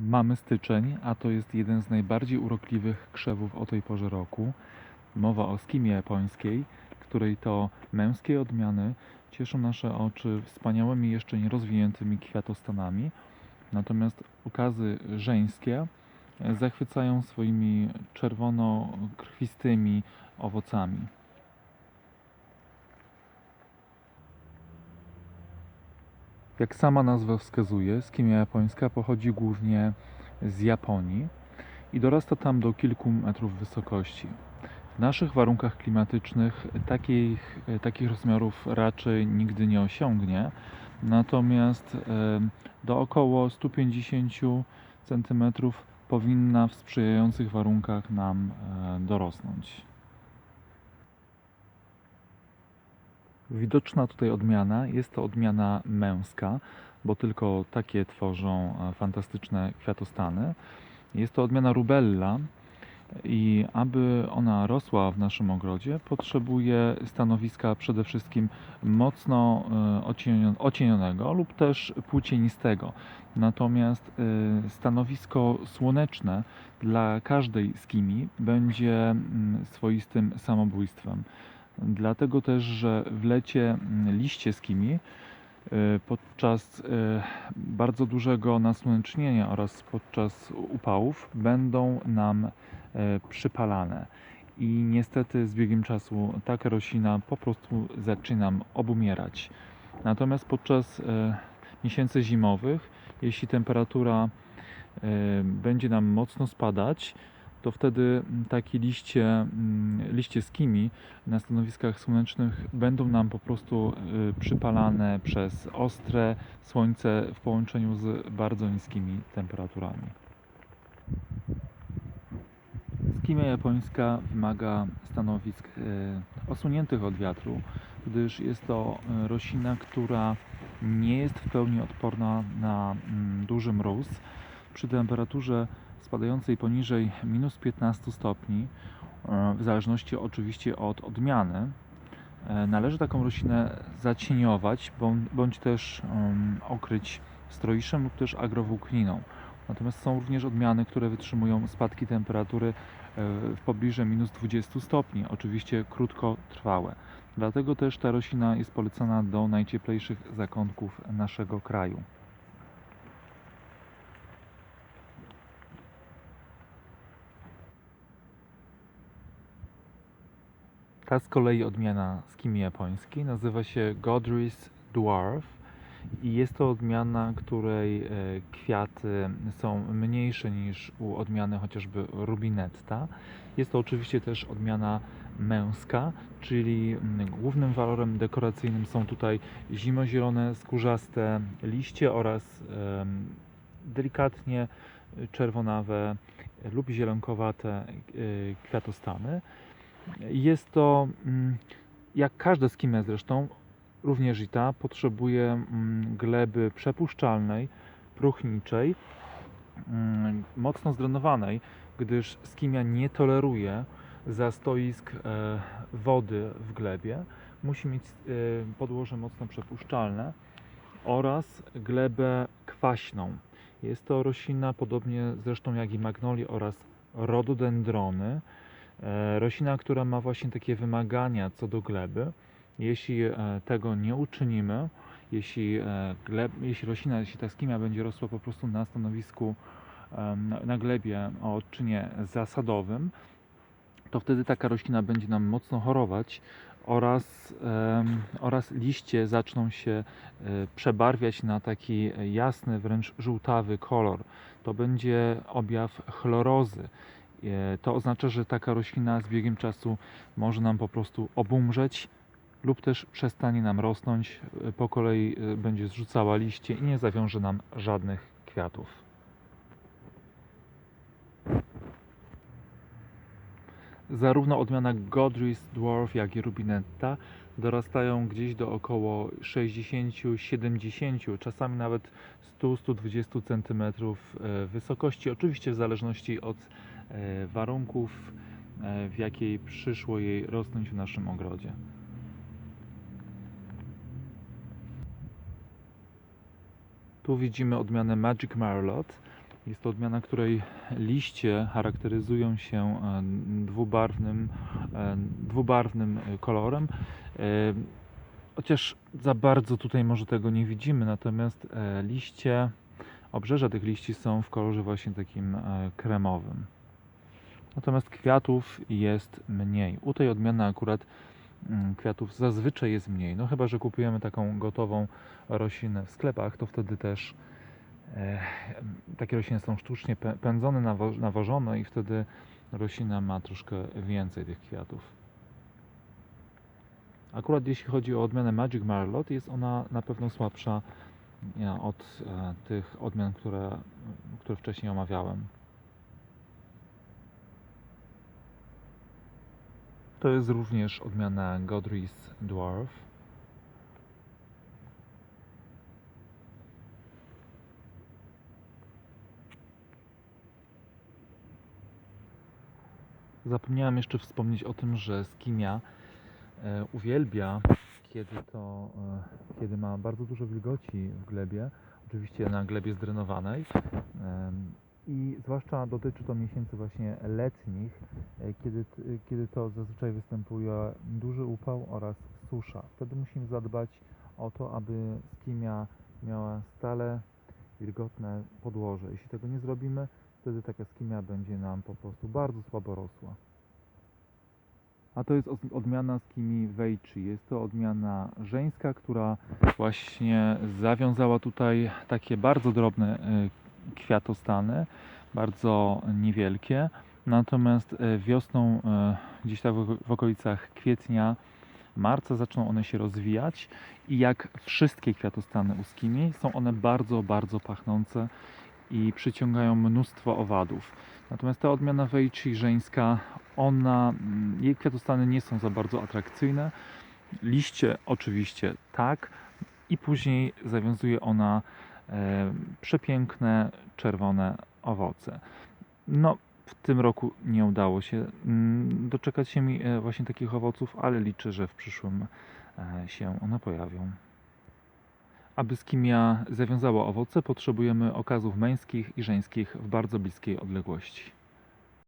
Mamy styczeń, a to jest jeden z najbardziej urokliwych krzewów o tej porze roku. Mowa o skimie japońskiej, której to męskie odmiany cieszą nasze oczy wspaniałymi, jeszcze nierozwiniętymi kwiatostanami, natomiast okazy żeńskie zachwycają swoimi czerwono-krwistymi owocami. Jak sama nazwa wskazuje, skimia japońska pochodzi głównie z Japonii i dorasta tam do kilku metrów wysokości. W naszych warunkach klimatycznych takich, takich rozmiarów raczej nigdy nie osiągnie, natomiast do około 150 cm powinna w sprzyjających warunkach nam e, dorosnąć. Widoczna tutaj odmiana jest to odmiana męska, bo tylko takie tworzą e, fantastyczne kwiatostany. Jest to odmiana rubella i aby ona rosła w naszym ogrodzie, potrzebuje stanowiska przede wszystkim mocno e, ocienio- ocienionego lub też płócienistego. Natomiast e, stanowisko słoneczne dla każdej skimi będzie mm, swoistym samobójstwem. Dlatego też, że w lecie mm, liście skimi y, podczas y, bardzo dużego nasłonecznienia oraz podczas upałów będą nam y, przypalane. I niestety z biegiem czasu taka roślina po prostu zaczyna obumierać. Natomiast podczas miesięcy zimowych, jeśli temperatura będzie nam mocno spadać, to wtedy takie liście, mm, liście skimi na stanowiskach słonecznych będą nam po prostu y, przypalane przez ostre słońce w połączeniu z bardzo niskimi temperaturami. Skimia japońska wymaga stanowisk y, osuniętych od wiatru, gdyż jest to y, roślina, która nie jest w pełni odporna na mm, duży mróz. Przy temperaturze spadającej poniżej minus 15 stopni, e, w zależności oczywiście od odmiany, e, należy taką roślinę zacieniować bądź też okryć stroiszem lub też agrowłókniną. Natomiast są również odmiany, które wytrzymują spadki temperatury e, w pobliżu minus 20 stopni, oczywiście krótkotrwałe. Dlatego też ta roślina jest polecana do najcieplejszych zakątków naszego kraju. Ta z kolei odmiana skimi japońskiej nazywa się Godry's Dwarf i jest to odmiana, której e, kwiaty są mniejsze niż u odmiany chociażby Rubinetta. Jest to oczywiście też odmiana męska, czyli mm, głównym walorem dekoracyjnym są tutaj zimozielone, skórzaste liście oraz delikatnie czerwonawe lub zielonkowate e, kwiatostany. Jest to, mm, jak każda skimia zresztą, również i ta, potrzebuje mm, gleby przepuszczalnej, próchniczej, mm, mocno zdrenowanej, gdyż skimia nie toleruje zastoisk e, wody w glebie. Musi mieć e, podłoże mocno przepuszczalne oraz glebę kwaśną. Jest to roślina, podobnie zresztą jak i magnolie oraz rododendrony, roślina, która ma właśnie takie wymagania co do gleby, jeśli e, tego nie uczynimy, jeśli, e, gleb, jeśli roślina, jeśli ta skimia będzie rosła po prostu na stanowisku, na glebie o odczynie zasadowym, to wtedy taka roślina będzie nam mocno chorować oraz, oraz liście zaczną się przebarwiać na taki jasny, wręcz żółtawy kolor. To będzie objaw chlorozy. E, to oznacza, że taka roślina z biegiem czasu może nam po prostu obumrzeć lub też przestanie nam rosnąć, e, po kolei e, będzie zrzucała liście i nie zawiąże nam żadnych kwiatów. Zarówno odmiana Godry's Dwarf, jak i Rubinetta dorastają gdzieś do około 60-70, czasami nawet 100-120 cm wysokości, oczywiście w zależności od warunków, e, w jakiej przyszło jej rosnąć w naszym ogrodzie. Tu widzimy odmianę Magic Marlot. Jest to odmiana, której liście charakteryzują się e, dwubarwnym, e, dwubarwnym e, kolorem. E, Chociaż za bardzo tutaj może tego nie widzimy, natomiast e, liście, obrzeża tych liści są w kolorze właśnie takim e, kremowym. Natomiast kwiatów jest mniej. U tej odmiany akurat mm, kwiatów zazwyczaj jest mniej. No chyba, że kupujemy taką gotową roślinę w sklepach, to wtedy też e, takie rośliny są sztucznie pę- pędzone, nawo- nawożone i wtedy roślina ma troszkę więcej tych kwiatów. Akurat jeśli chodzi o odmianę Magic Marlot, jest ona na pewno słabsza od e, tych odmian, które, które wcześniej omawiałem. To jest również odmiana Godrey's Dwarf. Zapomniałem jeszcze wspomnieć o tym, że skimia e, uwielbia, kiedy to, e, kiedy ma bardzo dużo wilgoci w glebie, oczywiście na glebie zdrenowanej. I zwłaszcza dotyczy to miesięcy właśnie letnich, e, kiedy, t- kiedy to zazwyczaj występuje duży upał oraz susza. Wtedy musimy zadbać o to, aby skimia miała stale wilgotne podłoże. Jeśli tego nie zrobimy, wtedy taka skimia będzie nam po prostu bardzo słabo rosła. A to jest od- odmiana skimi Wejczy. Jest to odmiana żeńska, która właśnie zawiązała tutaj takie bardzo drobne y, kwiatostany, bardzo niewielkie. Natomiast y, wiosną, y, gdzieś tak w okolicach kwietnia, marca zaczną one się rozwijać i jak wszystkie kwiatostany u skimi są one bardzo, bardzo pachnące i przyciągają mnóstwo owadów. Natomiast ta odmiana Weichi żeńska, ona, mm, jej kwiatostany nie są za bardzo atrakcyjne. Liście oczywiście tak i później zawiązuje ona e, przepiękne czerwone owoce. No, w tym roku nie udało się mm, doczekać się mi e, właśnie takich owoców, ale liczę, że w przyszłym e, się one pojawią. Aby skimia zawiązała owoce, potrzebujemy okazów męskich i żeńskich w bardzo bliskiej odległości.